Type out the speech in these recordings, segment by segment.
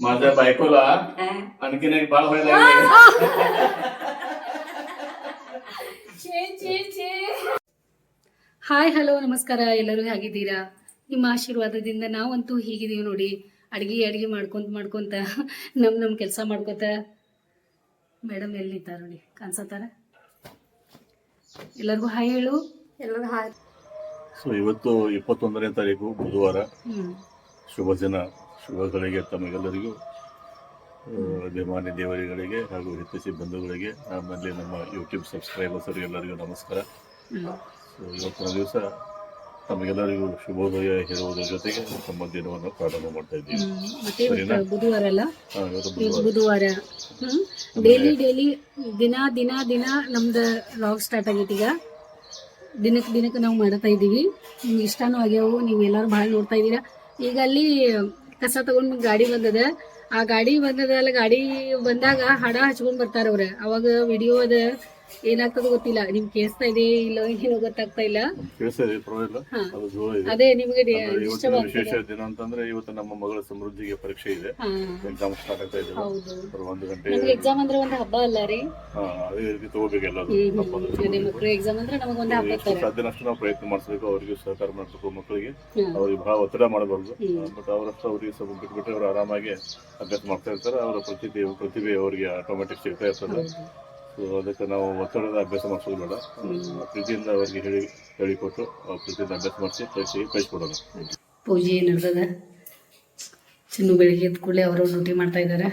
माझ्या बायकोला हा. आणखीन एक बाळ व्हायला लागले ಹಾಯ್ ಹಲೋ ನಮಸ್ಕಾರ ಎಲ್ಲರೂ ಹೇಗಿದ್ದೀರಾ ನಿಮ್ಮ ಆಶೀರ್ವಾದದಿಂದ ನಾವಂತೂ ಹೀಗಿದ್ದೀವಿ ನೋಡಿ ಅಡ್ಗೆ ಅಡ್ಗೆ ಮಾಡ್ಕೊಂತ ಮಾಡ್ಕೊಂತ ನಮ್ಮ ನಮ್ಮ ಕೆಲಸ ಮಾಡ್ಕೊತ ಮೇಡಮ್ ಎಲ್ಲಿ ನಿಂತಾರ ನೋಡಿ ಕಾಣಿಸತ್ತಾರ ಎಲ್ಲರಿಗೂ ಹಾಯ್ ಹೇಳು ಎಲ್ಲರೂ ಹಾಯ್ ಸೊ ಇವತ್ತು ಇಪ್ಪತ್ತೊಂದನೇ ತಾರೀಕು ಬುಧವಾರ ಹ್ಞೂ ಶುಭ ದಿನ ಶುಭಗಳಿಗೆ ತಮಗೆಲ್ಲರಿಗೂ ಅಭಿಮಾನಿ ದೇವರಿಗಳಿಗೆ ಹಾಗೂ ಹಿತೈಷಿ ಬಂಧುಗಳಿಗೆ ಆಮೇಲೆ ನಮ್ಮ ಯೂಟ್ಯೂಬ್ ಸಬ್ಸ್ಕ್ರೈಬರ್ಸ್ ಎಲ್ಲರಿಗೂ ನಮಸ್ಕಾರ. ಸೊ ಇವತ್ತಿನ ದಿವಸ ತಮಗೆಲ್ಲರಿಗೂ ಶುಭೋದಯ ಹೇಳುವುದರ ಜೊತೆಗೆ ನಮ್ಮ ದಿನವನ್ನು ಪ್ರಾರಂಭ ಮಾಡ್ತಾ ಇದ್ದೀವಿ. ಮತ್ತೆ ಸರಿನಾ? ಇವತ್ತು ಬುಧವಾರ ಅಲ್ಲ? ಹಾ, ಇವತ್ತು ಇವತ್ತು ಬುಧವಾರ. ಹ್ಮ್ ಡೈಲಿ ಡೈಲಿ ದಿನ ದಿನ ದಿನ ನಮ್ದು ಲಾಗ್ ಸ್ಟಾರ್ಟ್ ಆಗೈತಿ ಈಗ. ದಿನಕ್ಕೆ ದಿನಕ್ಕೆ ನಾವು ಮಾಡ್ತಾ ಇದ್ದೀವಿ. ನಿಮ್ಗೆ ಇಷ್ಟನೂ ಆಗ್ಯಾವು ನೀವು ಎಲ್ಲರೂ ಭಾಳ ನೋಡ್ತಾ ಇದ್ದೀರಾ. ಈಗ ಅಲ್ಲಿ ಕಸ ತಗೊಂಡ್ ಗಾಡಿ ಬಂದದ. ಆ ಗಾಡಿ ಬಂದದ ಅಲ್ಲ, ಗಾಡಿ ಬಂದಾಗ ಹಡ ಹಚ್ಕೊಂಡ್ ಬರ್ತಾರ ಅವ್ರ. ಅವಾಗ ವಿಡಿಯೋ ಅದ. ಏನಾಗ್ತದ ಗೊತ್ತಿಲ್ಲ. ನಿಮ್ ಕೇಳಿಸ್ತಾ ಇದೆ ಇಲ್ಲ ಏನೋ ಗೊತ್ತಾಗ್ತಾ ಇಲ್ಲ? ಅದು ನಿಮಗೆ ವಿಶೇಷ ದಿನ ಅಂತಂದ್ರೆ ಇವತ್ತು ನಮ್ಮ ಮಗಳ ಸಮೃದ್ಧಿಗೆ ಪರೀಕ್ಷೆ ಇದೆ. ಎಕ್ಸಾಮ್ ಸ್ಟಾರ್ಟ್ ಆಗ್ತಾ ಇದೆ. ಒಂದು ಗಂಟೆ ನಮ್ಗೆ ಎಕ್ಸಾಮ್ ಅಂದ್ರೆ ಒಂದು ಹಬ್ಬ ಅಲ್ಲ ರೀ? ಅದೇ ರೀತಿ ತಗೋಬೇಕು ಎಲ್ಲರೂ ಎಕ್ಸಾಮ್ ಅಂದ್ರೆ ನಮಗೆ ಒಂದು ಹಬ್ಬ ಸಾಧ್ಯನಷ್ಟು ನಾವು ಪ್ರಯತ್ನ ಮಾಡಿಸ್ಬೇಕು. ಅವರಿಗೆ ಸಹಕಾರ ಮಾಡಬೇಕು ಮಕ್ಕಳಿಗೆ. ಅವ್ರಿಗೆ ಬಹಳ ಒತ್ತಡ ಮಾಡಬಾರ್ದು. ಬಟ್ ಅವರಷ್ಟು ಅವರಿಗೆ ಸ್ವಲ್ಪ ಬಿಟ್ಬಿಟ್ರೆ ಅವರು ಆರಾಮಾಗಿ ಅಭ್ಯಾಸ ಮಾಡ್ತಾ ಇರ್ತಾರೆ. ಅವರ ಪ್ರತಿಭೆ ಪ್ರತಿಭೆ ಅವರಿಗೆ ಆಟೋಮೆಟಿಕ್ ಸಿಗ್ತಾ ಇರ್ತದೆ. ಸೊ ಅದಕ್ಕೆ ನಾವು ಒತ್ತಡದ ಅಭ್ಯಾಸ ಮಾಡಿಸೋದು ಬೇಡ. ಪ್ರೀತಿಯಿಂದ ಅವರಿಗೆ ಹೇಳಿ ಹೇಳಿಕೊಟ್ಟು ಪ್ರೀತಿಯಿಂದ ಅಭ್ಯಾಸ ಮಾಡಿಸಿ ಕಳಿಸಿ ಕಳಿಸ್ಕೊಡೋಣ. ಪೂಜೆ ನಡೆದದ ಚಿನ್ನು ಬೆಳಿಗ್ಗೆ ಎದ್ದ ಕೂಡಲೇ ಅವರು ಡ್ಯೂಟಿ ಮಾಡ್ತಾ ಇದ್ದಾರೆ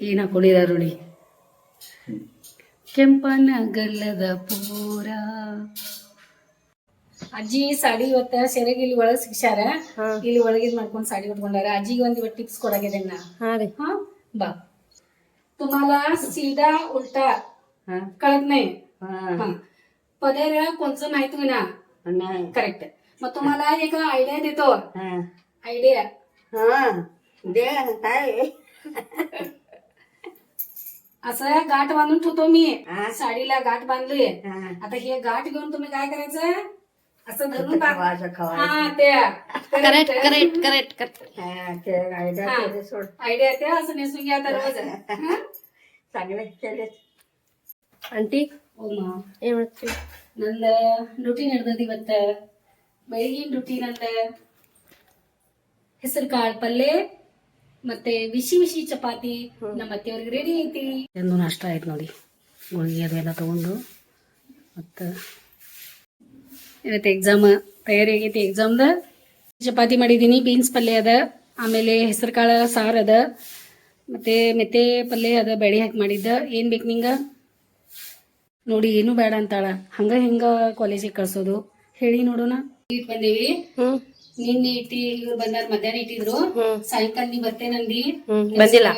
ಏನ ಹಾಕೊಂಡಿದಾರ ನೋಡಿ ಕೆಂಪನ ಗಲ್ಲದ ಪೂರ. ಅಜ್ಜಿ ಸಾಡಿ ಇವತ್ತ ಸೆರೆಗೆ ಇಲ್ಲಿ ಒಳಗ್ ಸಿಗ್ಸ್ಯಾರ. ಇಲ್ಲಿ ಒಳಗಿದ್ ಮಾಡ್ಕೊಂಡು ಸಾಡಿ ಉಟ್ಕೊಂಡಾರ. ಅಜ್ಜಿಗೆ ಒಂದ್ ಇವತ್ತು ಟಿಪ್ಸ್ ಕೊಡಾಗಿದೆ ನಾ? बा तुम्हाला सीधा उलटा कळत नाही. हा. पदर कोणचं माहीत ना नाही. करेक्ट मग तुम्हाला एक आयडिया देतो. हा. आयडिया हा. दे काय? असं गाठ बांधून ठेवतो मी. हा. साडीला गाठ बांधलोय. हा. आता हे गाठ घेऊन तुम्ही काय करायचं? असं धरून टाक. खवायचं हा खवायचं ते करेक्ट करेक्ट करेक्ट करेक्ट हा ते आयडिया हा. केले सोड. आयडिया ते असं नेसून घ्या तर रोज. हा? ಆಂಟಿ ಏನ್ ಮಾಡ್ತೀವಿ ನಂದ ರೊಟೀನ್ ಹಿಡ್ದದ ಇವತ್ತ. ಬೆಳಗಿನ ರೊಟೀನ್ ಅಂದ ಹೆಸರು ಕಾಳು ಪಲ್ಲೆ ಮತ್ತೆ ಬಿಸಿ ಬಿಸಿ ಚಪಾತಿ. ನಮ್ಮ ಅತ್ತೆಯವ್ರಿಗೆ ರೆಡಿ ಐತಿ. ಎಂದು ನಾಷ್ಟ ಆಯ್ತು ನೋಡಿ. ಗುಳಿಗೆ ಅದು ಎಲ್ಲ ತಗೊಂಡು ಮತ್ತ ಇವತ್ತು ಎಕ್ಸಾಮ್ ತಯಾರಿ ಆಗೈತಿ ಎಕ್ಸಾಮ್ದ ಚಪಾತಿ ಮಾಡಿದ್ದೀನಿ ಬೀನ್ಸ್ ಪಲ್ಯ ಅದ. ಆಮೇಲೆ ಹೆಸರು ಕಾಳು ಸಾರು ಅದ. ಮತ್ತೆ ಮೆತ್ತೆ ಪಲ್ಯ ಅದ ಬೆಳಿ ಹಾಕಿ ಮಾಡಿದ್ದ. ಏನು ಬೇಕು ನಿಂಗ? ನೋಡಿ ಏನು ಬೇಡ ಅಂತಾಳ. ಹಂಗ ಹಿಂಗ ಕಾಲೇಜಿಗೆ ಕಳ್ಸೋದು? ಹೇಳಿ ನೋಡೋಣ. ಇಟ್ ಬಂದೇವಿ. ನಿನ್ನೆ ಇಟ್ಟಿ ಇವ್ರು ಬಂದಾರ ಮಧ್ಯಾಹ್ನ ಇಟ್ಟಿದ್ರು. ಸಾಯಂಕಾಲ ನೀ ಬರ್ತೇನಂದಿ ಬಂದಿಲ್ಲ.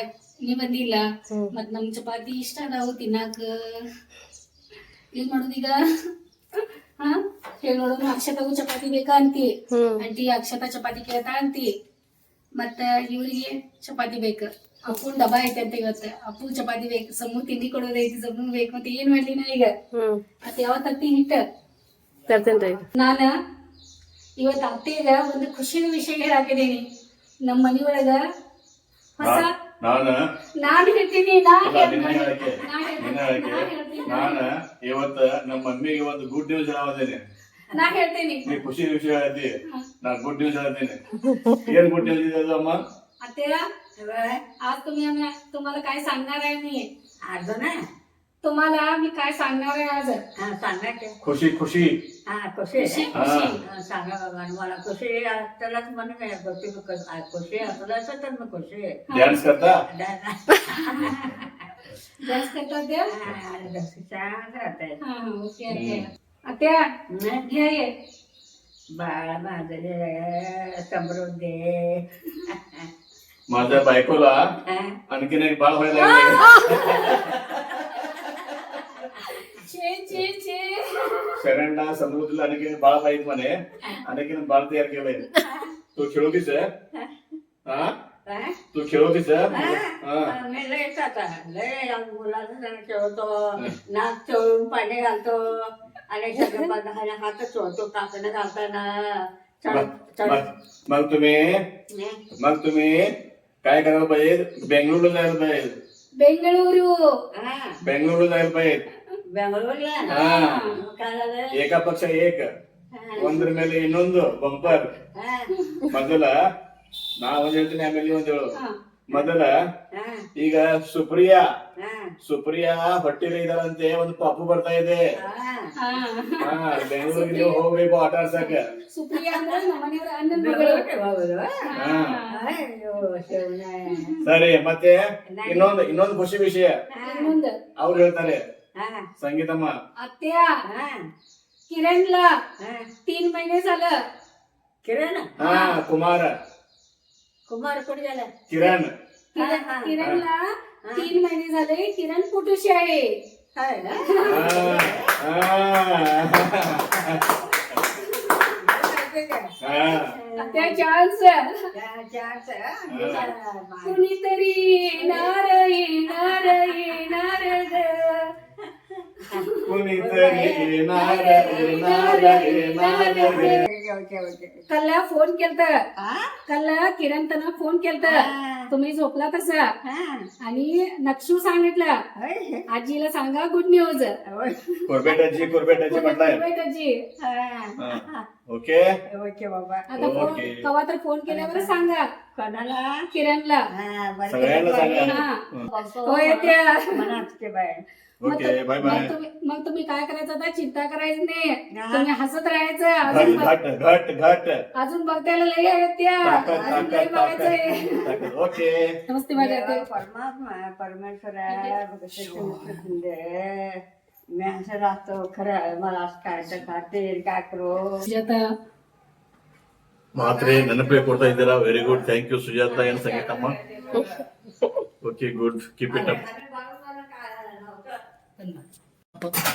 ನೀ ಬಂದಿಲ್ಲ? ಮತ್ ನಮ್ ಚಪಾತಿ ಇಷ್ಟ ಅದಾವು ತಿನ್ನಾಕ. ಏನ್ ಮಾಡೋದೀಗ ಹಾ? ಹೇಳಿ ನೋಡೋಣ. ಅಕ್ಷತಾಗೂ ಚಪಾತಿ ಬೇಕಾ ಅಂತಿ? ಅಂಟಿ ಅಕ್ಷತಾ ಚಪಾತಿ ಕೇಳ್ತಾ ಅಂತಿ. ಮತ್ತ ಇವ್ರಿಗೆ ಚಪಾತಿ ಬೇಕು. ಅಪ್ಪನ್ ಡಬ್ಬ ಐತೆ ಅಂತ ಅಪ್ಪು ಚಪಾತಿ ಬೇಕು ಸಮ್ಮು ತಿಂಡಿ ಕೊಡೋದೈತಿ ಸಮ್ಮು ಬೇಕು ಅಂತ ಏನ್ ಮಾಡ್ಲಿ ನಾ ಈಗ? ಮತ್ತೆ ಯಾವತ್ ಅತ್ತಿ ಹಿಟ್ಟ? ತರ್ತೇನ್ರಿ ನಾನ ಇವತ್ ಅತ್ತೆಗ ಒಂದು ಖುಷಿನ ವಿಷಯ ಹೇಳಾಕಿದ್ದೀನಿ. ನಮ್ಮ ಮನಿಯೊಳಗ ಹೊಸ ನಾನ ನಾನು ಹೇಳ್ತೀನಿ ನಾ ಇವತ್ತ ನಮ್ಮ ಮಮ್ಮಿಗೆ ಒಂದು ಗುಡ್ ನ್ಯೂಸ್ ಹೇಳೋದೇನೆ ನಾ ಹೇಳ್ತೀನಿ. ನೀ ಖುಷಿ ವಿಷಯ ಹೇಳ್ತಿ ನಾ ಗುಡ್ ನ್ಯೂಸ್ ಹೇಳ್ತೀನಿ ಏನ್ ಗುಡ್ ನ್ಯೂಸ್ ಇದೆ ಅಮ್ಮ ಅತ್ತೆಯ आज तुम्ही तुम्हाला काय सांगणार आहे मी? आज ना? तुम्हाला मी काय सांगणार आहे आज? सांगणार खुशी खुशी. हा खुशी सांगा बाबा मला खुशी त्यालाच म्हणून आहे. खुशी कस- आ, खुशी तर मी खुशी आहे. डॅन्स करता? डा- जास्त करतात त्या? हा, घ्या ये माझे समृद्धी. माझ्या बायकोला? आणखीन एक बाळ व्हायला सगळ्यांना समृद्धीला आणखीन बाळ पाहिजे म्हणे. आणखीन बाळ तयार केलंय. तू खेळवतीस हा? तू खेळवतीस हा, मी लयच आता लय मुलाचं खेळतो नाक चोळून पाणी घालतो आणि सगळं बघा हात चोळतो काकडं घालताना. मग तुम्ही मग तुम्ही काय करायला पाहिजे बेंगळुरूला जायला पाहिजे ಬೆಂಗಳೂರು हा बेंगळुरूला जायला पाहिजे बेंगळूरला हा मग काय झालं ಏಕ ಪಕ್ಷ ಏಕ ಒಂದ್ರ ಮೇಲೆ ಇನ್ನೊಂದು ಬಂಪರ್ हा ಮೊದಲ ನಾ ಒಂದ್ ಹೇಳ್ತೀನಿ ಆಮೇಲೆ ನೀವ್ ಒಂದ್ ಹೇಳು ಹಾ. ಮೊದಲ ಈಗ ಸುಪ್ರಿಯಾ. ಸುಪ್ರಿಯಾ ಹೊಟ್ಟಿಲಿ ಇದಾರಂತೆ ಒಂದು ಪಾಪು ಬರ್ತಾ ಇದೆ. ಬೆಂಗಳೂರಿಗೆ ಹೋಗ್ಬೇಕು ಆಟ ಆಡ್ಸಕ ಸರಿ ಮತ್ತೆ ಇನ್ನೊಂದು ಇನ್ನೊಂದು ಖುಷಿ ವಿಷಯ. ಅವ್ರು ಹೇಳ್ತಾರೆ. ಸಂಗೀತಮ್ಮ. ಅತ್ತ್ಯಾ. ಕಿರಣ್ ಲಾ ತೀನ್ ಮಹಿನೆ ಸಾಲ ಕಿರಣ್. ಹಾ ಕುಮಾರ. कुमार कुठे गेला किरण. किरणला तीन महिने झाले किरण फोटोशी आहे? त्या चान्स त्या- त्याच, कुणीतरी येणार येणार येणार काल फोन केलता. काल किरण त्यांना फोन केलता. तुम्ही झोपला तसा? आणि नक्षू सांगितलं आजीला सांगा गुड न्यूज म्हटलंय? आजी ओके. ओके. बाबा. आता फोन. कवा तर फोन केल्यावर सांगा. कोणाला किरणला. हा, बरं सगळ्यांना सांगा. हा. येत्या मनात के बाय मग ओके त- बाय मग बाय तुम्ही मग तुम्ही काय करायचं आता चिंता करायची नाही हा. तुम्ही हसत राहायचं अजून घट बघ- घट घट घट अजून बघतायला लय आहेत त्या ताकद अजून लय ताकद बघायचंय ताकद ताकद ओके नमस्ते माझ्या देवा आत्या. परमात्मा परमेश्वरा मी असं राहतो खरं मला असं काय तर खातील काय करू ಸುಜಾತ ಮಾತ್ರೆ ನೆನಪೇ ಕೊಡ್ತಾ ಇದ್ದೀರಾ very good thank you Sujata ಏನ್ ಸಂಗೀತಮ್ಮ okay good keep it up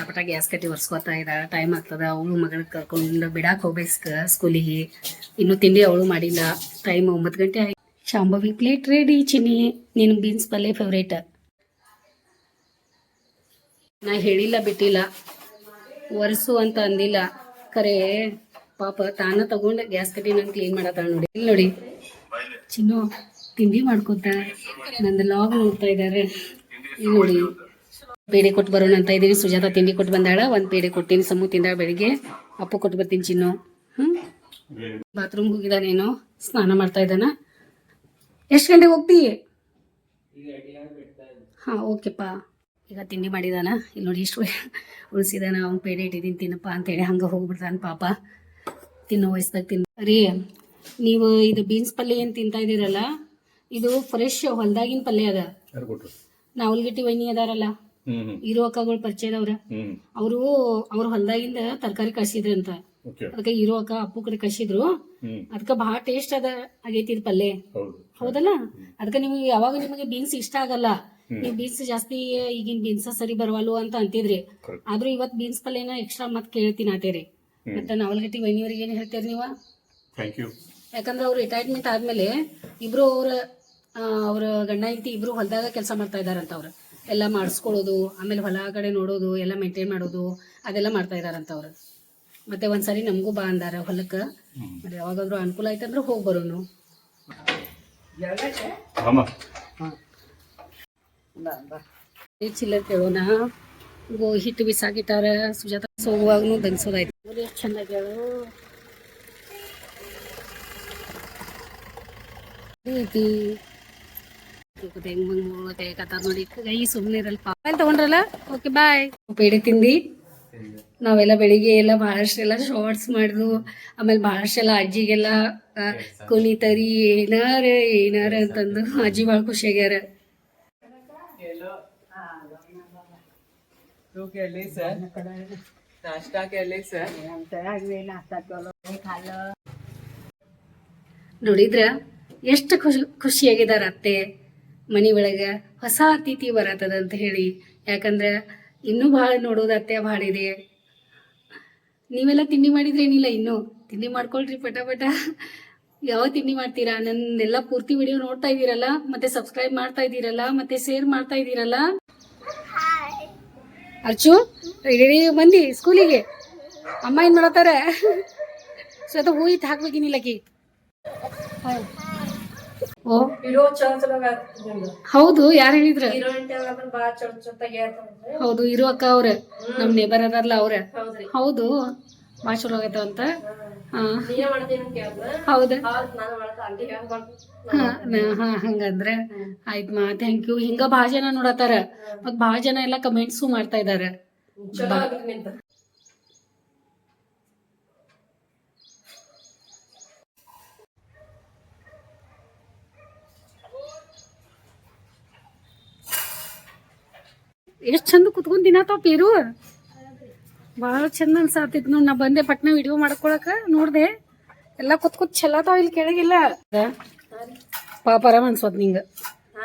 ಪಟ ಗ್ಯಾಸ್ ಕಟ್ಟಿ ಒರ್ಸ್ಕೊತಾ ಇದ್ದ ಟೈಮ್ ಆಗ್ತದ. ಅವಳು ಮಗಳ ಕರ್ಕೊಂಡು ಬಿಡಾಕ್ ಹೋಗ್ಬೇಕ ಸ್ಕೂಲಿಗೆ ಇನ್ನು ತಿಂಡಿ ಅವಳು ಮಾಡಿಲ್ಲ. ಟೈಮ್ ಒಂಬತ್ತು ಗಂಟೆ ಆಯ್ತು. ಶಾಂಭವಿ ಪ್ಲೇಟ್ ರೆಡಿ ಚಿನ್ನಿ. ನೀನು ಬೀನ್ಸ್ ಪಲ್ಯ ಫೇವ್ರೇಟ್ ನಾ ಹೇಳಿಲ್ಲ, ಬಿಟ್ಟಿಲ್ಲ. ಒರೆಸು ಅಂತ ಅಂದಿಲ್ಲ. ಕರೆ ಪಾಪ ತಾನ ತಗೊಂಡ ಗ್ಯಾಸ್ ಕಟ್ಟಿ ನಾನು ಕ್ಲೀನ್ ಮಾಡತ್ತಾಳ ನೋಡಿ. ಇಲ್ಲಿ ನೋಡಿ. ಚಿನ್ನು, ತಿಂಡಿ ಮಾಡ್ಕೊತ. ನಂದು ಲಾಗ್ ನೋಡ್ತಾ ಇದ್ದಾರೆ ಇಲ್ಲಿ ನೋಡಿ. ಪೇಡೆ ಕೊಟ್ಟು ಬರೋಣ ಅಂತ ಇದೀವಿ ಸುಜಾತ ತಿಂಡಿ ಕೊಟ್ಟು ಬಂದಾಳ. ಒಂದ್ ಪೇಡೆ ಕೊಟ್ಟಿನಿ ಸಮೂ ತಿಂದಾಳ ಬೆಳಿಗ್ಗೆ. ಅಪ್ಪು ಕೊಟ್ಟು ಬರ್ತೀನಿ ಚಿನ್ನು. ಹ್ಮ್? ಬಾತ್ರೂಮ್ ಹೋಗಿದಾನೇನು ಸ್ನಾನ ಮಾಡ್ತಾ ಇದ್ದಾನ. ಎಷ್ಟು ಗಂಟೆಗೆ ಹೋಗ್ತಿ? ಹಾ ಓಕೆಪ್ಪ. ಈಗ ತಿಂಡಿ ಮಾಡಿದಾನ. ಇಲ್ಲಿ ನೋಡಿ ಇಷ್ಟು ಉಳಿಸಿದಾನ. ಅವ್ನು ಪೇಡೆ ಇಟ್ಟಿದ್ದೀನಿ. ತಿನ್ನಪ್ಪ ಅಂತೇಳಿ ಹಂಗ ಹೋಗ್ಬಿಡ್ತಾನ ಪಾಪ. ತಿನ್ನೋ ವಯಸ್ಸಾಗ ತಿನ್ನ ರೀ ನೀವು ಇದು ಬೀನ್ಸ್ ಪಲ್ಯ ಏನ್ ತಿಂತಾ ಇದ್ದೀರಲ್ಲ? ಇದು ಫ್ರೆಶ್ ಹೊಲ್ದಾಗಿನ ಪಲ್ಯ ಅದ. ನಾವಲ್ಗಿಟ್ಟಿ ವೈನಿ ಅದಾರಲ್ಲ. ಹ್ಮ್ ಇರೋ ಅಕ್ಕಗಳು ಪರಿಚಯದವ್ರ ಅವರು. ಅವ್ರ ಹೊಲ್ದಾಗಿಂದ ತರಕಾರಿ ಕಳ್ಸಿದ್ರಂತ ಓಕೆ. ಅದಕ್ಕೆ ಇರೋ ಅಕ್ಕ ಅಪ್ಪು ಕಡೆ ಕಳ್ಸಿದ್ರು. ಅದಕ್ಕೆ ಬಹಳ ಟೇಸ್ಟ್ ಅದ ಆಗೈತಿ ಇದು ಪಲ್ಯ. ಹೌದು. ಹೌದಲ್ಲ? ಅದಕ್ಕೆ ನಿಮ್ಗೆ ಯಾವಾಗ ನಿಮಗೆ ಬೀನ್ಸ್ ಇಷ್ಟ ಆಗಲ್ಲ. ನೀವು ಬೀನ್ಸ್ ಜಾಸ್ತಿ ಈಗಿನ ಬೀನ್ಸ್ ಸರಿ ಬರವಲ್ಲು ಅಂತ ಅಂತಿದ್ರಿ. ಆದ್ರೂ ಇವತ್ ಬೀನ್ಸ್ ಪಲ್ಯನ ಎಕ್ಸ್ಟ್ರಾ ಮತ್ ಕೇಳ್ತೀನಿ ಆತೇರಿ. ಮತ್ತೆ ನಾವಲ್ಗಟ್ಟಿ ವೈನಿಯವ್ರಿಗೆ ಏನ್ ಹೇಳ್ತೀರಿ ನೀವು? ಯಾಕಂದ್ರೆ ಅವ್ರು ರಿಟೈರ್ಮೆಂಟ್ ಆದ್ಮೇಲೆ ಇಬ್ರು ಅವ್ರ ಅವ್ರ ಗಂಡ ಹೆಂಡತಿ ಇಬ್ರು ಹೊಲದಾಗ ಕೆಲಸ ಮಾಡ್ತಾ ಇದಾರಂತ ಅವ್ರು. ಎಲ್ಲ ಮಾಡಿಸ್ಕೊಳ್ಳೋದು ಆಮೇಲೆ ಹೊಲ ಕಡೆ ನೋಡೋದು ಎಲ್ಲ ಮೇಂಟೈನ್ ಮಾಡೋದು ಅದೆಲ್ಲ ಮಾಡ್ತಾ ಇದಾರಂತ ಅವ್ರು. ಮತ್ತೆ ಒಂದ್ಸರಿ ನಮಗೂ ಬಾ ಅಂದಾರ ಹೊಲಕ್ಕೆ. ಯಾವಾಗಾದ್ರೂ ಅನುಕೂಲ ಆಯ್ತಂದ್ರೆ ಹೋಗಿ ಬರೋನು. ಚಿಲ್ಲರ್ ಕೇಳೋಣ ಗೋ ಹಿಟ್ಟು ಬಿಸಾಕಿಟ್ಟಾರ. ಸುಜಾತ ಹೋಗುವಾಗೂ ದನ್ಸೋದಾಯ್ತು ಎಷ್ಟು ಚೆನ್ನಾಗಿ ಹೇಳು ಹೆಂಗ್ ಈ ಇರಲ್ಲ ಪಾಪ. ಓಕೆ ಬಾಯ್ ತಿಂದಿ. ನಾವೆಲ್ಲ ಬೆಳಿಗ್ಗೆ ಎಲ್ಲ ಬಹಳಷ್ಟೆಲ್ಲ ಶಾರ್ಟ್ಸ್ ಮಾಡಿದ್ವು ಆಮೇಲೆ ಬಹಳಷ್ಟೆಲ್ಲ ಅಜ್ಜಿಗೆಲ್ಲ ಕುಣಿತರಿ ಏನಾರ ಏನಾರ ಅಂತಂದು ಅಜ್ಜಿ ಭಾಳ ಖುಷಿಯಾಗ್ಯಾರ ನೋಡಿದ್ರ ಎಷ್ಟು ಖುಷಿ ಖುಷಿಯಾಗಿದಾರ ಅತ್ತೆ? ಮನಿ ಒಳಗೆ ಹೊಸ ಅತಿಥಿ ಬರತ್ತದ ಅಂತ ಹೇಳಿ. ಯಾಕಂದ್ರೆ ಇನ್ನೂ ಭಾಳ ನೋಡೋದು ಭಾಳ ಇದೆ. ನೀವೆಲ್ಲ ತಿಂಡಿ ಮಾಡಿದ್ರೇನಿಲ್ಲ ಇನ್ನೂ. ತಿಂಡಿ ಮಾಡ್ಕೊಳ್ರಿ ಪಟ ಪಟ ಯಾವ ತಿಂಡಿ ಮಾಡ್ತೀರಾ? ನನ್ನೆಲ್ಲ ಪೂರ್ತಿ ವಿಡಿಯೋ ನೋಡ್ತಾ ಇದ್ದೀರಲ್ಲ, ಮತ್ತೆ ಸಬ್ಸ್ಕ್ರೈಬ್ ಮಾಡ್ತಾ ಇದ್ದೀರಲ್ಲ, ಮತ್ತೆ ಶೇರ್ ಮಾಡ್ತಾ ಇದ್ದೀರಲ್ಲ? ಅರ್ಚು ರೆಡಿ ಬಂದಿ ಸ್ಕೂಲಿಗೆ ಅಮ್ಮ ಏನ್ ಮಾಡತ್ತಾರ? ಸ್ವತಃ ಹೂ ಇಟ್ಟು ಹಾಕ್ಬೇಕಿನಿಲ್ಲಕಿ ಓ. ಇರೋ ಚಲೋ ಚಲೋ ಆಗ್ತದೆ ಹೌದು ಯಾರು ಹೇಳಿದ್ರ? ಹೀರೋಯಿನ್ ಟೈಮ್ ಬಾಳ ಚಲೋ ಚಲೋ ತೆಗಿಯತ್ತಂದ್ರೆ ಹೌದು ಇರೋ ಅಕ್ಕ ಅವ್ರ. ನಮ್ ನೇಬರ್ ಅದಾರಲ್ಲ ಅವ್ರ. ಹೌದು ಭಾಳ ಚಲೋ ಆಗೈತೆ ಅಂತ. ಹೌದ. ಹಾ ಹಂಗಂದ್ರೆ. ಆಯ್ತ್ ಮಾ ಥ್ಯಾಂಕ್ ಯು ಹಿಂಗ ಭಾಳ ಜನ ನೋಡತ್ತಾರ. ಮತ್ ಭಾಳ ಜನ ಎಲ್ಲ ಕಮೆಂಟ್ಸು ಮಾಡ್ತಾ ಇದಾರ. ಎಷ್ಟ್ ಚಂದ ಕುತ್ಕೊಂಡ್ ತಿನ್ನತಾವ ಪೀರು. ಭಾಳ ಚಂದ ಅನ್ಸಾತಿತ್ ನೋಡ್, ನಾ ಬಂದೆ ಪಟ್ನ ವಿಡಿಯೋ ಮಾಡ್ಕೊಳಕ, ನೋಡ್ದೆ. ಎಲ್ಲಾ ಕುತ್ ಚೆಲ್ಲತಾವ ಇಲ್ಲಿ ಕೆಳಗಿಲ್ಲ. ಪಾಪ ಆರಾಮ್ ಅನ್ಸೋದ್ ನಿಂಗ.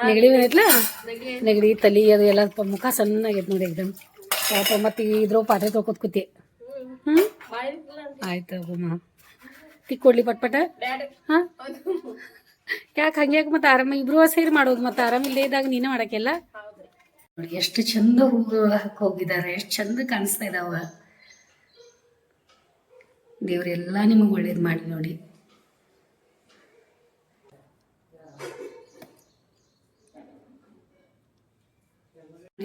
ನೆಗಡಿ ಏನೈತ್ಲ ನೆಗಡಿ, ತಲಿ ಅದು ಎಲ್ಲ ಮುಖ ಸಣ್ಣಾಗೈತೆ ನೋಡಿ ಎಕ್ದಮ್. ಪಾಪ ಮತ್ತೆ ಇದ್ರ ಪಾತ್ರೆ ತೊಳ್ಕೊತ್ ಕೂತಿ ಹ್ಮ್? ಆಯ್ತು ಅಮ್ಮ ತಿಕ್ಕೊಡ್ಲಿ ಪಟ್ಪಟ ಪಟ್ ಪಟ. ಹಾ? ಯಾಕೆ ಹಂಗ್ಯಾಕೆ ಮತ್ತೆ ಆರಾಮ ಇಬ್ರು ಸೇರಿ ಮಾಡೋದು ಮತ್ತೆ ಆರಾಮಿಲ್ಲೇ ಇದ್ದಾಗ ನೀನೇ ಮಾಡಕ್ಕೆಲ್ಲ? ನೋಡಿ ಎಷ್ಟು ಚಂದ ಹಾಕಿ ಹೋಗಿದ್ದಾರೆ, ಎಷ್ಟು ಚಂದ ಕಾಣಿಸ್ತಾ ಇದಾವ. ದೇವ್ರೆಲ್ಲ ನಿಮಗೆ ಒಳ್ಳೇದು ಮಾಡಿ ನೋಡಿ.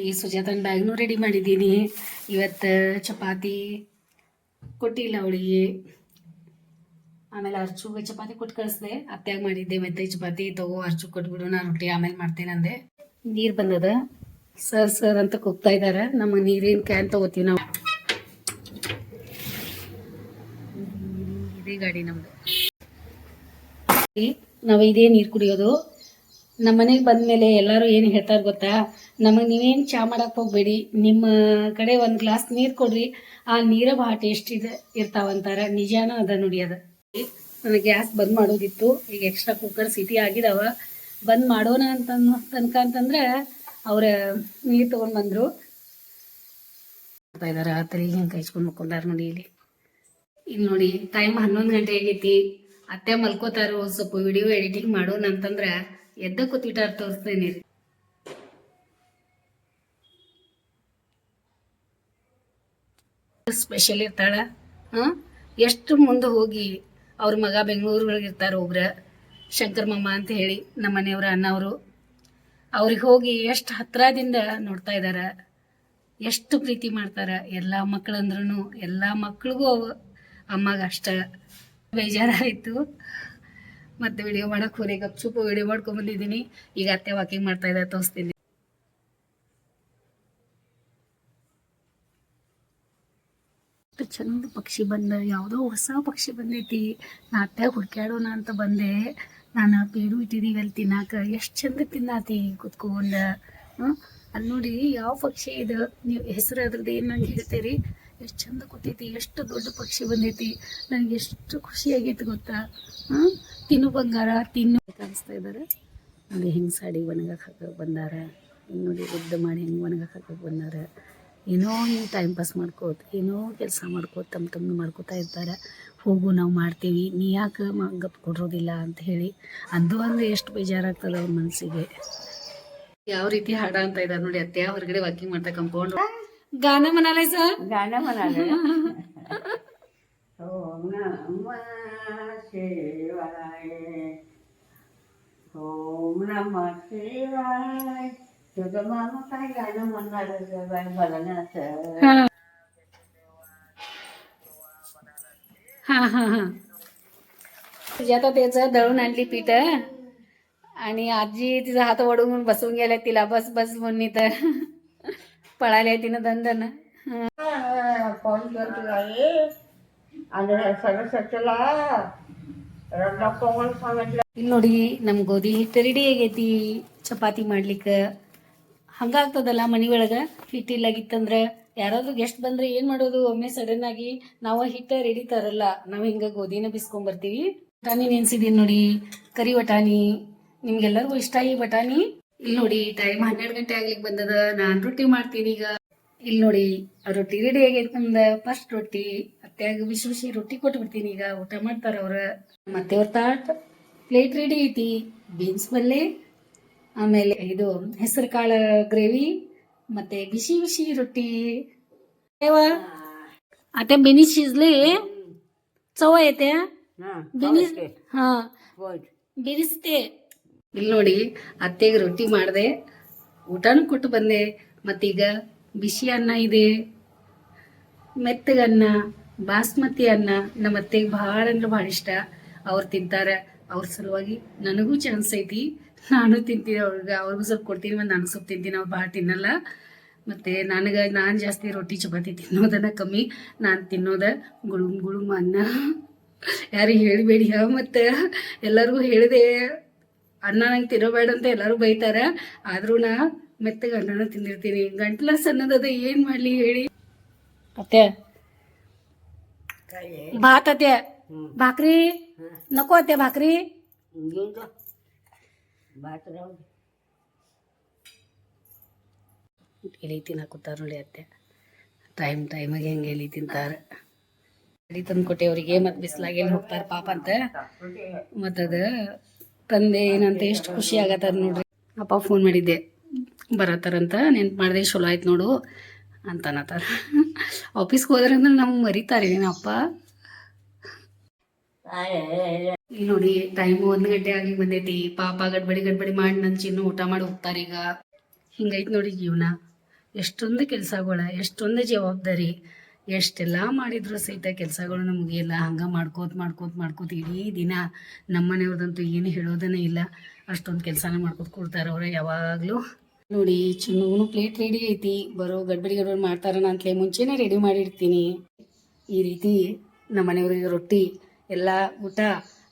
ಈ ಸುಜಾತನ ಬ್ಯಾಗ್ನು ರೆಡಿ ಮಾಡಿದ್ದೀನಿ. ಇವತ್ತು ಚಪಾತಿ ಕೊಟ್ಟಿಲ್ಲ ಅವಳಿಗೆ. ಆಮೇಲೆ ಅರ್ಚುಗೆ ಚಪಾತಿ ಕೊಟ್ಟು ಕಳಿಸ್ದೆ. ಅತ್ಯಾಗ ಮಾಡಿದ್ದೆ ಮೆತ್ತೆ ಚಪಾತಿ. ತಗೋ ಅರ್ಚು ಕೊಟ್ಬಿಡು, ನಾನು ರೊಟ್ಟಿ ಆಮೇಲೆ ಮಾಡ್ತೇನೆ ಅಂದೆ ನೀರು ಬಂದದ? ಸರ್ ಸರ್ ಅಂತ ಕೂಗ್ತಾ ಇದ್ದಾರೆ ನಮ್ಮ ನೀರಿನ ಕ್ಯಾನ್ ತಗೋತೀವಿ ನಾವು. ಇದೇ ಗಾಡಿ ನಮ್ದು. ನಾವು ಇದೇ ನೀರು ಕುಡಿಯೋದು. ನಮ್ಮ ಮನೆಗೆ ಬಂದ್ಮೇಲೆ ಎಲ್ಲರೂ ಏನು ಹೇಳ್ತಾರೆ ಗೊತ್ತಾ? ನಮಗೆ ನೀವೇನು ಚಾ ಮಾಡಕ್ಕೆ ಹೋಗ್ಬೇಡಿ. ನಿಮ್ಮ ಕಡೆ ಒಂದು ಗ್ಲಾಸ್ ನೀರು ಕೊಡ್ರಿ. ಆ ನೀರ ಭಾಳ ಟೇಸ್ಟ್ ಇದೆ ಇರ್ತಾವಂತಾರೆ ನಿಜಾನ ಅದ ನೋಡಿ ಅದ. ನನಗೆ ಗ್ಯಾಸ್ ಬಂದ್ ಮಾಡೋದಿತ್ತು. ಈಗ ಎಕ್ಸ್ಟ್ರಾ ಕುಕ್ಕರ್ ಸಿಟಿ ಆಗಿದಾವ. ಬಂದ್ ಮಾಡೋಣ ಅಂತ ತನಕ ಅಂತಂದ್ರೆ ಅವ್ರ ನೀರು ತಗೊಂಡ್ ಬಂದ್ರು. ಇದಾರ ತಲೆಗೆ ಹಿಂಗೆ ಮಕ್ಕೊಂಡಾರ ನೋಡಿ ಇಲ್ಲಿ. ಇಲ್ಲಿ ನೋಡಿ ಟೈಮ್ ಹನ್ನೊಂದು ಗಂಟೆ ಆಗೈತಿ. ಅತ್ತೆ ಮಲ್ಕೋತಾರು ಸ್ವಲ್ಪ ವಿಡಿಯೋ ಎಡಿಟಿಂಗ್ ಮಾಡೋಣ ಅಂತಂದ್ರ ಎದ್ದ ಕೂತಿಟ್ಟಾರ ತೋರಿಸ್ತೇನೆ ಸ್ಪೆಷಲ್ ಇರ್ತಾಳ. ಹಾಂ? ಎಷ್ಟು ಮುಂದೆ ಹೋಗಿ ಅವ್ರ ಮಗ ಬೆಂಗಳೂರೊಳಗೆ ಇರ್ತಾರೆ ಒಬ್ರ. ಶಂಕರ್ ಮಾಮ ಅಂತ ಹೇಳಿ ನಮ್ಮ ಮನೆಯವ್ರ ಅಣ್ಣವರು ಅವ್ರಿಗೆ ಹೋಗಿ ಎಷ್ಟು ಹತ್ರದಿಂದ ನೋಡ್ತಾ ಇದ್ದಾರೆ ಎಷ್ಟು ಪ್ರೀತಿ ಮಾಡ್ತಾರೆ, ಎಲ್ಲ ಮಕ್ಕಳಂದ್ರೂ ಎಲ್ಲ ಮಕ್ಳಿಗೂ ಅವ ಅಮ್ಮಗೆ ಅಷ್ಟ ಬೇಜಾರಾಯಿತು. ಮತ್ತೆ ವಿಡಿಯೋ ಮಾಡಕ್ಕೆ ಗಪ್ ಗಪ್ಚುಪ್ಪು ವಿಡಿಯೋ ಮಾಡ್ಕೊಂಬಂದಿದ್ದೀನಿ ಈಗ ಅತ್ತೆ ವಾಕಿಂಗ್ ಮಾಡ್ತಾ ಇದ್ದಾರೆ ತೋರಿಸ್ತೀನಿ. ಚಂದ ಪಕ್ಷಿ ಬಂದ, ಯಾವುದೋ ಹೊಸ ಪಕ್ಷಿ ಬಂದೈತಿ. ನಾ ಅತ್ತೆ ಹುಡ್ಕ್ಯಾಡೋಣ ಅಂತ ಬಂದೆ. ನಾನು ಪೇಡು ಇಟ್ಟಿದ್ದೀವಿ ಅಲ್ಲಿ ತಿನ್ನಾಕ ಎಷ್ಟು ಚಂದ ತಿನ್ನಾತಿ ಕುತ್ಕೊಂಡ ಹ್ಞೂ ಅಲ್ಲಿ ನೋಡಿ ಯಾವ ಪಕ್ಷಿ ಇದು? ನೀವು ಹೆಸರು ಅದ್ರದ್ದು ಏನು ನಂಗೆ ಹೇಳ್ತೀರಿ? ಎಷ್ಟು ಚಂದ ಕೂತೈತಿ ಎಷ್ಟು ದೊಡ್ಡ ಪಕ್ಷಿ ಬಂದೈತಿ ನನಗೆ ಎಷ್ಟು ಖುಷಿ ಗೊತ್ತಾ? ಹಾಂ? ತಿನ್ನು ಬಂಗಾರ, ತಿನ್ನು ಕಾಣಿಸ್ತಾ ಇದ್ದಾರೆ ಅಲ್ಲಿ ಹೆಂಗೆ ಸಾಡಿ ಒಣಗಕ್ಕೆ ಹಾಕಕ್ಕೆ ಬಂದಾರ. ನೋಡಿ ಉದ್ದ ಮಾಡಿ ಹೆಂಗೆ ಒಣಗಕ್ಕೆ ಹಾಕಕ್ಕೆ ಬಂದಾರ. ಏನೋ ಹಿಂಗೆ ಟೈಮ್ ಪಾಸ್ ಮಾಡ್ಕೋತ, ಏನೋ ಕೆಲಸ ಮಾಡ್ಕೋತ ತಮ್ಮ ತಮ್ಮ ಮಾಡ್ಕೋತಾ ಇರ್ತಾರೆ. ಹೋಗು ನಾವು ಮಾಡ್ತೀವಿ. ನೀ ಯಾಕೆ ಗಪ್ ಕೊಡೋದಿಲ್ಲ ಅಂತ ಹೇಳಿ ಅಂದು ಅಂದ್ರೆ ಎಷ್ಟು ಬೇಜಾರಾಗ್ತದ ಅವ್ರ ಮನಸ್ಸಿಗೆ ಯಾವ ರೀತಿ ಹಾಡ ಅಂತ ಇದ್ದಾರೆ ನೋಡಿ ಅತ್ತೆ ಹೊರಗಡೆ ವಾಕಿಂಗ್ ಮಾಡ್ತಾ ಕಂಪೌಂಡ್ ಗಾನ ಮನಾಲೆ ಸರ್ ಗಾನ ಮನಾಲೆ. ಓಂ ನಮ ಶಿವಾಯ ಓಂ ನಮ ಶಿವಾಯ ಸುಗಮ ಗಾನ ಮನಾಲೆ ಬಲನ ಸರ್ बाई मला ना असं ಹಾ हा हा हा आता त्याचं दळून आणली पीठ आणि आजी तिचा हात वडून बसून गेल्या तिला बस बस म्हणून तर पळाल्या तिनं दंदन फोन करतो आई आणि सरस्वतीला डॉक्टर सांगितलं ಇಲ್ಲಿ ನೋಡಿ ನಮ್ಮ ಗೋಧಿ ಹಿಟ್ಟು ರೆಡಿ ಆಗೈತಿ ಚಪಾತಿ ಮಾಡ್ಲಿಕ್ಕೆ ಹಂಗಾಗ್ತದಲ್ಲ ಮನೆ ಒಳಗೆ ಹಿಟ್ಟಿಲ್ಲಾಗಿತ್ತಂದ್ರೆ ಯಾರಾದ್ರೂ ಗೆಸ್ಟ್ ಬಂದ್ರೆ ಏನು ಮಾಡೋದು? ಒಮ್ಮೆ ಸಡನ್ ಆಗಿ ನಾವು ಹಿಟ್ಟ ರೆಡಿ ತರಲ್ಲ. ನಾವು ಹಿಂಗೆ ಗೋಧಿನ ಬಿಸ್ಕೊಂಬರ್ತೀವಿ ಬಟಾಣಿ ನೆನ್ಸಿದೀನಿ ನೋಡಿ. ಕರಿ ಬಟಾಣಿ. ನಿಮ್ಗೆಲ್ಲರಿಗೂ ಇಷ್ಟ ಈ ಬಟಾಣಿ? ಇಲ್ಲಿ ನೋಡಿ ಟೈಮ್ ಹನ್ನೆರಡು ಗಂಟೆ ಆಗ್ಲಿಕ್ಕೆ ಬಂದದ. ನಾನು ರೊಟ್ಟಿ ಮಾಡ್ತೀನಿ ಈಗ. ಇಲ್ಲಿ ನೋಡಿ ರೊಟ್ಟಿ ರೆಡಿ ಆಗೈತೆ ನಮ್ದು ಫಸ್ಟ್ ರೊಟ್ಟಿ. ಅತ್ಯಾಗ ಬಿಸಿ ರೊಟ್ಟಿ ಕೊಟ್ಟು ಬಿಡ್ತೀನಿ ಈಗ. ಊಟ ಮಾಡ್ತಾರ ಅವ್ರ. ಮತ್ತೆ ಅವ್ರ ತಾಟ್ ಪ್ಲೇಟ್ ರೆಡಿ ಐತಿ. ಬೀನ್ಸ್ ಪಲ್ಲೆ. ಆಮೇಲೆ ಇದು ಹೆಸರು ಕಾಳು ಗ್ರೇವಿ ಮತ್ತೆ ಬಿಸಿ ಬಿಸಿ ರೊಟ್ಟಿ. ಅಟೆ ಬೆನಿ ಶಿಜ್ಲಿ ಚವ ಐತೆ. ಬೆನಿ ಹಾ ಬಿರಿಸ್ತೆ ಇಲ್ಲಿ ನೋಡಿ ಅತ್ತೆಗೆ ರೊಟ್ಟಿ ಮಾಡ್ದೆ. ಊಟನು ಕೊಟ್ಟು ಬಂದೆ. ಮತ್ತೀಗ ಬಿಸಿ ಅನ್ನ ಇದೆ. ಮೆತ್ತಗನ್ನ ಬಾಸ್ಮತಿ ಅನ್ನ ನಮ್ಮ ಅತ್ತೆಗೆ ಭಾಳ ಅಂದ್ರೆ ಭಾಳ ಇಷ್ಟ. ಅವ್ರು ತಿಂತಾರೆ. ಅವ್ರ ಸಲುವಾಗಿ ನನಗೂ ಚಾನ್ಸ್ ಐತಿ. ನಾನು ತಿಂತೀನಿ ಅವ್ರಿಗೆ ಅವ್ರಿಗೂ ಸ್ವಲ್ಪ ಕೊಡ್ತೀನಿ ಮತ್ತು ನಾನು ಸ್ವಲ್ಪ ತಿಂತೀನಿ ಅವ್ರು ಭಾಳ ತಿನ್ನಲ್ಲ. ಮತ್ತು ನನಗೆ ನಾನು ಜಾಸ್ತಿ ರೊಟ್ಟಿ ಚಪಾತಿ ತಿನ್ನೋದನ್ನ ಕಮ್ಮಿ. ನಾನು ತಿನ್ನೋದ ಗುಳುಮ್ ಗುಳುಮ್ ಅನ್ನ. ಯಾರಿಗೆ ಹೇಳಬೇಡಿ ಮತ್ತು. ಎಲ್ಲರಿಗೂ ಹೇಳಿದೆ. ಅನ್ನ ನಂಗೆ ತಿನ್ನಬೇಡ ಅಂತ ಎಲ್ಲರೂ ಬೈತಾರ. ಆದರೂ ನಾ ಮೆತ್ತಗೆ ಅನ್ನನ ತಿಂದಿರ್ತೀನಿ. ಗಂಟ್ಲ ಸಣ್ಣದದ ಏನು ಮಾಡಲಿ ಹೇಳಿ. ಅತ್ತೆ. ಕಾಯಿ ಭಾತ್ ಅತ್ತೆ. ಭಾಕ್ರಿ. ನಕೋ ಅತ್ತೆ ಭಾಕ್ರಿ. ಎಲಿ ತಿನ್ನಕುತ್ತಾರ ನೋಡಿ ಅತ್ತೆ. ಟೈಮ್ ಟೈಮಿಗೆ ಹೆಂಗೆ ಎಲಿ ತಿಂತಾರೆ. ಎಲಿ ತಂದು ಕೊಟ್ಟೆ ಅವರಿಗೆ ಮತ್ತು ಬಿಸಿಲಾಗಿ ಎಲ್ಲಿ ಹೋಗ್ತಾರೆ ಪಾಪ ಅಂತ. ಮತ್ತದು ತಂದೆ ಏನಂತ ಎಷ್ಟು ಖುಷಿ ಆಗತ್ತಾರ ನೋಡ್ರಿ. ಅಪ್ಪ ಫೋನ್ ಮಾಡಿದ್ದೆ. ಬರತ್ತಾರಂತ ನೆನ್ಪು ಮಾಡಿದೆ ಚಲೋ ಆಯ್ತು ನೋಡು ಅಂತ ಅನ್ನತ್ತಾರ. ಆಫೀಸ್ಗೆ ಹೋದ್ರಂದ್ರೆ ನಮ್ಗೆ ಮರಿತಾರೆ ಏನಪ್ಪ ಇಲ್ಲಿ ನೋಡಿ ಟೈಮ್ ಒಂದ್ ಗಂಟೆ ಆಗಿ ಬಂದೈತಿ. ಪಾಪ ಗಡ್ಬಡಿ ಗಡ್ಬಡಿ ಮಾಡಿ ನನ್ ಚಿನ್ನು ಊಟ ಮಾಡಿ ಹೋಗ್ತಾರೆ ಈಗ. ಹಿಂಗೈತೆ ನೋಡಿ ಜೀವನ. ಎಷ್ಟೊಂದು ಕೆಲಸಗಳ, ಎಷ್ಟೊಂದು ಜವಾಬ್ದಾರಿ. ಎಷ್ಟೆಲ್ಲ ಮಾಡಿದ್ರು ಸಹಿತ ಕೆಲಸಗಳು ನಮಗೆಲ್ಲ ಹಂಗೆ ಮಾಡ್ಕೋತ ಮಾಡ್ಕೋತ ಮಾಡ್ಕೋತ ಇಡೀ ದಿನ ನಮ್ಮ ಮನೆಯವ್ರದಂತೂ ಏನು ಹೇಳೋದನ್ನೇ ಇಲ್ಲ. ಅಷ್ಟೊಂದು ಕೆಲಸನ ಮಾಡ್ಕೋತ ಕೊಡ್ತಾರೆ ಅವ್ರೆ ಯಾವಾಗಲೂ. ನೋಡಿ ಚಿನ್ನೂ ಪ್ಲೇಟ್ ರೆಡಿ ಐತಿ. ಬರೋ ಗಡ್ಬಡಿ ಗಡ್ಬಡಿ ಮಾಡ್ತಾರಣ ಅಂತಲೇ ಮುಂಚೆನೇ ರೆಡಿ ಮಾಡಿರ್ತೀನಿ. ಈ ರೀತಿ ನಮ್ಮ ಮನೆಯವ್ರಿಗೆ ರೊಟ್ಟಿ, ಎಲ್ಲ ಊಟ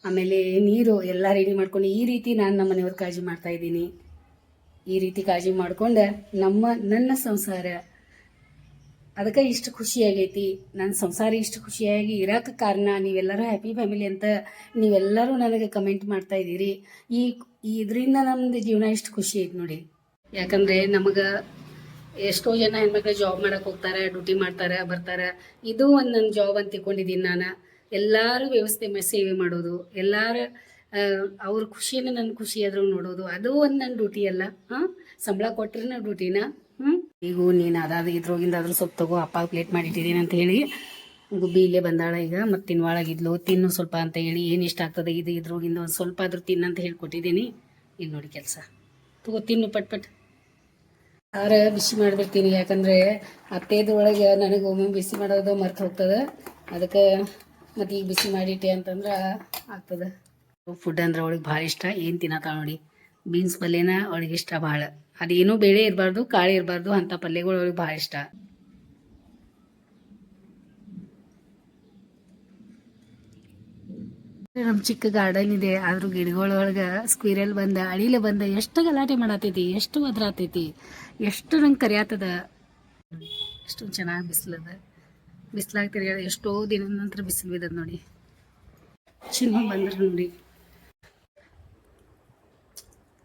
ಆಮೇಲೆ ನೀರು ಎಲ್ಲ ರೆಡಿ ಮಾಡ್ಕೊಂಡು ಈ ರೀತಿ ನಾನು ನಮ್ಮ ಮನೆಯವ್ರ ಕಾಳಜಿ ಮಾಡ್ತಾ ಇದ್ದೀನಿ. ಈ ರೀತಿ ಕಾಳಜಿ ಮಾಡ್ಕೊಂಡು ನಮ್ಮ, ನನ್ನ ಸಂಸಾರ ಅದಕ್ಕೆ ಇಷ್ಟು ಖುಷಿಯಾಗೈತಿ ನನ್ನ ಸಂಸಾರ ಇಷ್ಟು ಖುಷಿಯಾಗಿ ಇರಕ್ಕೆ ಕಾರಣ ನೀವೆಲ್ಲರೂ ಹ್ಯಾಪಿ ಫ್ಯಾಮಿಲಿ ಅಂತ ನೀವೆಲ್ಲರೂ ನನಗೆ ಕಮೆಂಟ್ ಮಾಡ್ತಾ ಇದ್ದೀರಿ. ಈ ಇದರಿಂದ ನಮ್ಮದು ಜೀವನ ಇಷ್ಟು ಖುಷಿ ಐತಿ ನೋಡಿ. ಯಾಕಂದರೆ ನಮಗೆ ಎಷ್ಟೋ ಜನ ಹೆಣ್ಮಕ್ಳು ಜಾಬ್ ಮಾಡೋಕೆ ಹೋಗ್ತಾರೆ ಡ್ಯೂಟಿ ಮಾಡ್ತಾರೆ, ಬರ್ತಾರೆ. ಇದು ಒಂದು ನನ್ನ ಜಾಬ್ ಅಂತ ತಿಳ್ಕೊಂಡಿದ್ದೀನಿ ನಾನು. ಎಲ್ಲರೂ ವ್ಯವಸ್ಥೆ ಸೇವೆ ಮಾಡೋದು, ಎಲ್ಲರ ಅವ್ರ ಖುಷಿನ ನನ್ನ ಖುಷಿ ಆದ್ರೂ ನೋಡೋದು, ಅದು ಒಂದು ನನ್ನ ಡ್ಯೂಟಿ ಅಲ್ಲ. ಹಾಂ? ಸಂಬಳ ಕೊಟ್ರೆ ಡ್ಯೂಟಿನ ಹ್ಞೂ ಈಗ ನೀನು ಅದಾದ ಇದ್ರೋಗಿಂದ ಸ್ವಲ್ಪ ತಗೋ, ಅಪ್ಪ ಪ್ಲೇಟ್ ಮಾಡಿಟ್ಟಿದ್ದೀನಿ ಅಂತ ಹೇಳಿ, ಗುಬ್ಬಿ ಇಲ್ಲೇ ಬಂದಾಳ ಈಗ, ಮತ್ತು ತಿನ್ನುವಾಳಾಗಿದ್ಲು ತಿನ್ನು ಸ್ವಲ್ಪ ಅಂತ ಹೇಳಿ, ಏನು ಇಷ್ಟ ಆಗ್ತದೆ ಇದು ಇದ್ರೋಗಿಂದ ಒಂದು ಸ್ವಲ್ಪ ಆದ್ರೂ ತಿನ್ನಂತ ಹೇಳ್ಕೊಟ್ಟಿದ್ದೀನಿ ಇಲ್ಲಿ ನೋಡಿ ಕೆಲಸ. ತಗೋ, ತಿನ್ನು ಪಟ್ ಪಟ್. ಆರ ಬಿಸಿ ಮಾಡಿಬಿಡ್ತೀನಿ, ಯಾಕಂದರೆ ಅತ್ತೇದ್ರೊಳಗೆ ನನಗೆ ಒಮ್ಮೆ ಬಿಸಿ ಮಾಡೋದು ಮರ್ತು ಹೋಗ್ತದೆ. ಅದಕ್ಕೆ ಮತ್ತು ಈಗ ಬಿಸಿ ಮಾಡಿಟ್ಟೆ ಅಂತಂದ್ರೆ ಆಗ್ತದೆ. ಫುಡ್ ಅಂದ್ರೆ ಅವಳಿಗೆ ಭಾಳ ಇಷ್ಟ, ಏನು ತಿನ್ನತ್ತಾಳ ನೋಡಿ. ಬೀನ್ಸ್ ಪಲ್ಯನ ಅವಳಿಗೆ ಇಷ್ಟ ಭಾಳ. ಅದೇನು ಬೇಳೆ ಇರಬಾರ್ದು, ಕಾಳು ಇರಬಾರ್ದು ಅಂಥ ಪಲ್ಯಗಳು ಅವಳಿಗೆ ಭಾಳ ಇಷ್ಟ. ನಮ್ಮ ಚಿಕ್ಕ ಗಾರ್ಡನ್ ಇದೆ, ಆದ್ರೂ ಗಿಡಗಳೊಳಗೆ ಸ್ಕ್ವೀರಲ್ ಬಂದ, ಅಳಿಲೆ ಬಂದ, ಎಷ್ಟು ಗಲಾಟೆ ಮಾಡತ್ತೈತಿ ಎಷ್ಟು ಒದ್ರಾತೈತಿ, ಎಷ್ಟು ನಂಗೆ ಕರಿಯಾತದ. ಎಷ್ಟು ಚೆನ್ನಾಗಿ ಬಿಸಿಲದ. ಬಿಸಿಲಾಗ ತಿರ್ಗಾಡ ಎಷ್ಟೋ ದಿನದ ನಂತರ ಬಿಸಿಲು ಬಿದ್ದದ ನೋಡಿ ಚಿನ್ನು ಬಂದ್ರೆ ನೋಡಿ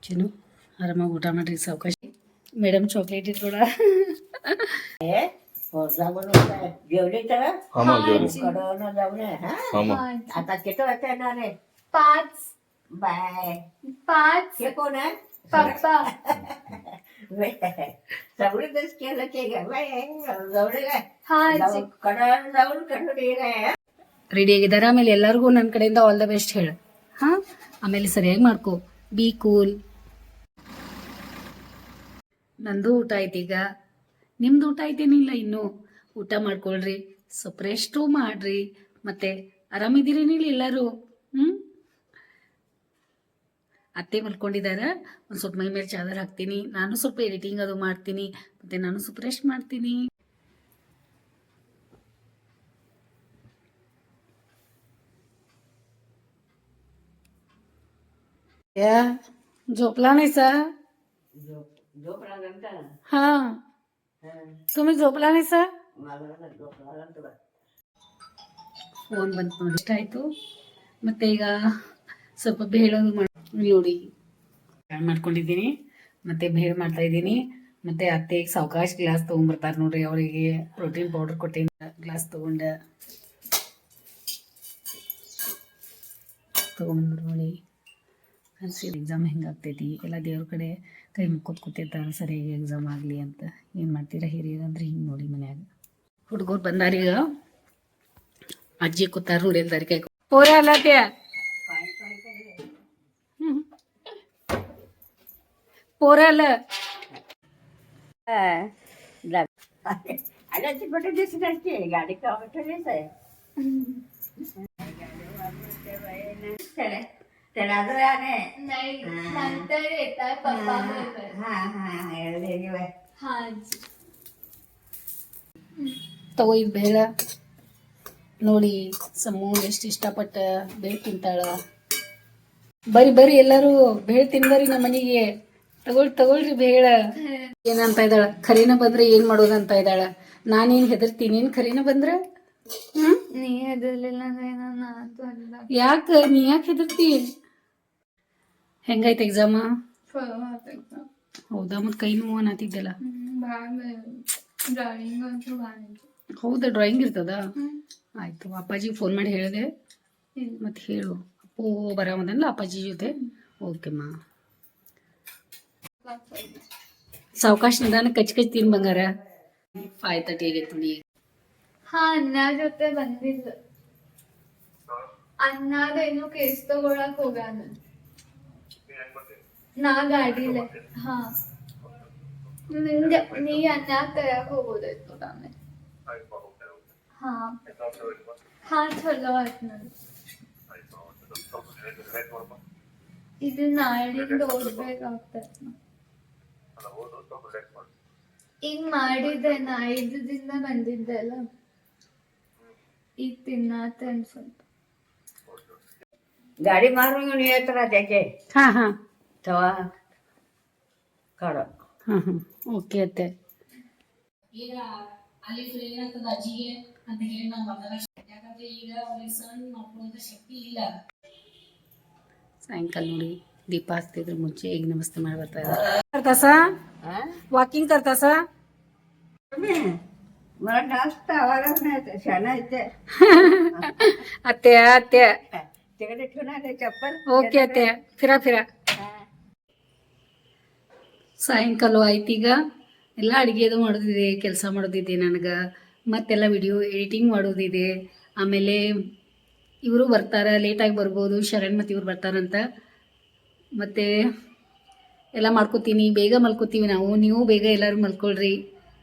ಚಿನ್ನು ಆರಾಮಾಗಿ ಊಟ ಮಾಡ್ರಿ ಸಾವಕಾಶ ಮೇಡಮ್ ಚಾಕ್ಲೇಟ್ ಇಟ್ಕೊಳ जेवली तर आम्हा जेवली कडवून जाऊन हा आम्हा आता किती वाजता येणार आहे पाच बाय पाच हे कोण आहे पप्पा ರೆಡಿ ಆಗಿದ್ದಾರೆ? ಆಮೇಲೆ ಎಲ್ಲರಿಗೂ ನನ್ನ ಕಡೆಯಿಂದ ಆಲ್ ದ ಬೆಸ್ಟ್ ಹೇಳು. ಹಾ? ಆಮೇಲೆ ಸರಿಯಾಗಿ ಮಾಡ್ಕೋ. ಬಿ ಕೂಲ್ ನಂದು ಊಟ ಆಯ್ತು ಈಗ. ನಿಮ್ದು ಊಟ ಆಯ್ತೇನಿಲ್ಲ ಇನ್ನು? ಊಟ ಮಾಡ್ಕೊಳ್ರಿ. ಸ್ವಲ್ಪ ರೆಸ್ಟು ಮಾಡ್ರಿ. ಮತ್ತೆ ಆರಾಮಿದ್ದೀರೇನಿಲ್ಲ ಎಲ್ಲರೂ? ಹ್ಞೂ ಅತ್ತೆ ಮಲ್ಕೊಂಡಿದ್ದಾರೆ ಒಂದು ಸ್ವಲ್ಪ ಮೈ ಮೇಲೆ ಚಾದರ್ ಹಾಕ್ತೀನಿ ನಾನು ಸ್ವಲ್ಪ ಎಡಿಟಿಂಗ್ ಅದು ಮಾಡ್ತೀನಿ ಮತ್ತೆ ನಾನು ಸ್ವಲ್ಪ ರೆಸ್ಟ್ ಮಾಡ್ತೀನಿ या झोपला नाही सा झोपल्यानंतर हा तुम्ही झोपला नाही सा मला झोपल्यानंतर ಫೋನ್ ಬಂತು ನೋಡಿ ಇಷ್ಟ ಆಯಿತು ಮತ್ತು ಈಗ ಸ್ವಲ್ಪ ಬೇಳೋದು ಮಾಡಿ ನೋಡಿ. ಫ್ರೈ ಮಾಡ್ಕೊಂಡಿದ್ದೀನಿ. ಮತ್ತು ಬೇಳೆ ಮಾಡ್ತಾ ಇದ್ದೀನಿ. ಮತ್ತು ಅತ್ತೆಗೆ ಸಾವಕಾಶ ಗ್ಲಾಸ್ ತೊಗೊಂಬರ್ತಾರೆ ನೋಡ್ರಿ. ಅವರಿಗೆ ಪ್ರೋಟೀನ್ ಪೌಡರ್ ಕೊಟ್ಟಿನ ಗ್ಲಾಸ್ ತೊಗೊಂಡು. ತಗೊಂಡು ನೋಡಿ. ಕಲಿಸಿ ಎಕ್ಸಾಮ್ ಹೆಂಗಾಗ್ತೈತಿ ಎಲ್ಲ ದೇವ್ರ ಕಡೆ ಕೈ ಮುಕ್ಕೋತ್ ಕೂತಿರ್ತಾರೆ. ಸರಿಯಾಗಿ ಎಕ್ಸಾಮ್ ಆಗಲಿ ಅಂತ. ಏನು ಮಾಡ್ತೀರಾ ಹಿರಿಯರು ಅಂದ್ರೆ ಹಿಂಗೆ ನೋಡಿ ಮನ್ಯಾಗ. ಹುಡುಗರು ಬಂದಾರೀಗ. ಅಜ್ಜಿ ಕೂತಾರ ನೋಡಿ ಎಲ್ಲಾರಿ ಕೈ ಪೋರ ಪೋರೆ ಅಲ್ಲ अरे कुठे दिसणार की गाडी का दिस आहे त्याला आने नाही नंतर येतात पप्पा बरोबर हा हा एवढे हा आजी. ತಗೋ ಇದು ಬೇಳ ನೋಡಿ ಸಮೂ ಎಷ್ಟು ಇಷ್ಟಪಟ್ಟ ಬೇಳೆ ತಿಂತಾಳ ಬರ್ರಿ ಬರ್ರಿ ಎಲ್ಲರೂ ಬೇಳೆ ತಿನ್ಬರ್ರಿ ನಮ್ಮ ಮನೆಗೆ ತಗೊಳ್ ತಗೊಳ್ರಿ ಬೇಡ. ಏನಂತ ಇದ್ದಾಳ? ಖರೀನ ಬಂದ್ರೆ ಏನ್ ಮಾಡೋದಂತ ಇದ್ದಾಳ? ನಾನೇನ್ ಹೆದರ್ತೀನಿ? ಏನ್ ಖರೀನ ಬಂದ್ರೆ? ಹ್ಮ್? ನೀ ಹೆದರ್ಲಿಲ್ಲ ಯಾಕ? ನೀ ಯಾಕೆ ಹೆದರ್ತಿ? ಹೆಂಗಾಯ್ತು ಎಕ್ಸಾಮ ಹೌದಾ? ಮತ್ ಕೈ ನೋವು ಅನ್ನತಿದ್ದಲ್ಲ ಹೌದಾ? ಡ್ರಾಯಿಂಗ್ ಇರ್ತದ? ಆಯ್ತು. ಅಪ್ಪಾಜಿ ಫೋನ್ ಮಾಡಿ ಹೇಳಿದೆ. ಮತ್ ಮತ್ತೆ ಹೇಳು. ಅಪ್ಪು ಬರಾಮದಲ್ಲ ಅಪ್ಪಾಜಿ ಜೊತೆ? ಓಕೆಮ್ಮ ಸಾವಕಾಶ ನಿಧಾನ ಕಚ್ ಕಚ್ ತಿನ್ ಬಂಗಾರ. ಫೈವ್ ತರ್ಟಿ ಆಗೈತೆ ನೋಡಿ ಹಾ ಅನ್ನ ಜೊತೆ ಬಂದಿಲ್ಲ ಅನ್ನದೇನು ಕೇಸ್ ತಗೊಳಕ್ ಹೋಗಾನ ನಾ ಗಾಡಿಲೆ. ಹಾ. ನಿಂಗೆ ನೀ ಅನ್ನ ತರಕ್ ಹೋಗೋದಾಯ್ತು ಆಮೇಲೆ ಹಾ. ಹಾ ಚಲೋ ಆಯ್ತು ನನ್ ಇದು ನಾಳಿಂದ ಓದ್ಬೇಕಾಗ್ತದೆ ಹಿಂಗ್ ಮಾಡಿದ್ದೆ ನಾ ಐದು ದಿನ ಬಂದಿದ್ದೆ ಅಲ್ಲ. ಈಗ ತಿನ್ನಾತ ಅನ್ಸಂತ ಗಾಡಿ ಮಾರುವಂಗ ನೀ ಹೇಳ್ತಾರ ಅದಕ್ಕೆ ಹಾ ಹಾ. ತವಾ ಕಾಡ ಹಾ ಹಾ. ಓಕೆ ಅತ್ತೆ. ಈಗ ಅಲ್ಲಿ ಫ್ರೀ ಅಜ್ಜಿಗೆ ಅಂತ ಹೇಳಿ ನಾವು ಮಗನ ಯಾಕಂದ್ರೆ ಈಗ ಅವ್ರಿಗೆ ಸಣ್ಣ ಮಾಡ್ಕೊಳ್ಳೋ ಶಕ್ತಿ ಇಲ್ಲ. ಸಾಯಂಕಾಲ ನೋಡಿ. ದೀಪ ಹಚ್ತಿದ್ರ ಮುಂಚೆ ಈಗ ನಮಸ್ತೆ ಮಾಡಿ ಬರ್ತಾ ಇದ್ದಾರೆ करतास वॉकिंग करतास मला जास्त आवाज नाही शाना येते ಅತ್ತೆ ಅತ್ತೆ तिकडे ठेवून आले चप्पल ಓಕೆ ಅತ್ತೆ ಫಿರಾ ಫಿರಾ ಸಾಯಂಕಾಲ ಆಯ್ತು ಈಗ ಎಲ್ಲ ಅಡುಗೆದು ಮಾಡೋದಿದೆ ಕೆಲಸ ಮಾಡೋದಿದೆ ನನಗೆ ಮತ್ತೆಲ್ಲ ವಿಡಿಯೋ ಎಡಿಟಿಂಗ್ ಮಾಡೋದಿದೆ ಆಮೇಲೆ ಇವರು ಬರ್ತಾರೆ ಲೇಟಾಗಿ ಬರ್ಬೋದು ಶರಣ್ ಮತ್ತು ಇವ್ರು ಬರ್ತಾರಂತ ಮತ್ತು ಎಲ್ಲ ಮಾಡ್ಕೋತೀನಿ, ಬೇಗ ಮಲ್ಕೋತೀವಿ ನಾವು. ನೀವು ಬೇಗ ಎಲ್ಲರೂ ಮಲ್ಕೊಳ್ರಿ.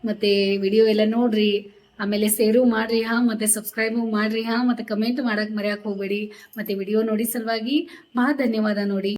ಮತ್ತು ವಿಡಿಯೋ ಎಲ್ಲ ನೋಡ್ರಿ. ಆಮೇಲೆ ಸೇರು ಮಾಡ್ರಿ. ಹಾಂ, ಮತ್ತು ಸಬ್ಸ್ಕ್ರೈಬು ಮಾಡ್ರಿ. ಹಾಂ, ಮತ್ತು ಕಮೆಂಟ್ ಮಾಡೋಕ್ಕೆ ಮರೆಯಕ್ಕೆ ಹೋಗಬೇಡಿ. ಮತ್ತು ವಿಡಿಯೋ ನೋಡಿ ಸಲುವಾಗಿ ಭಾಳ ಧನ್ಯವಾದ ನೋಡಿ.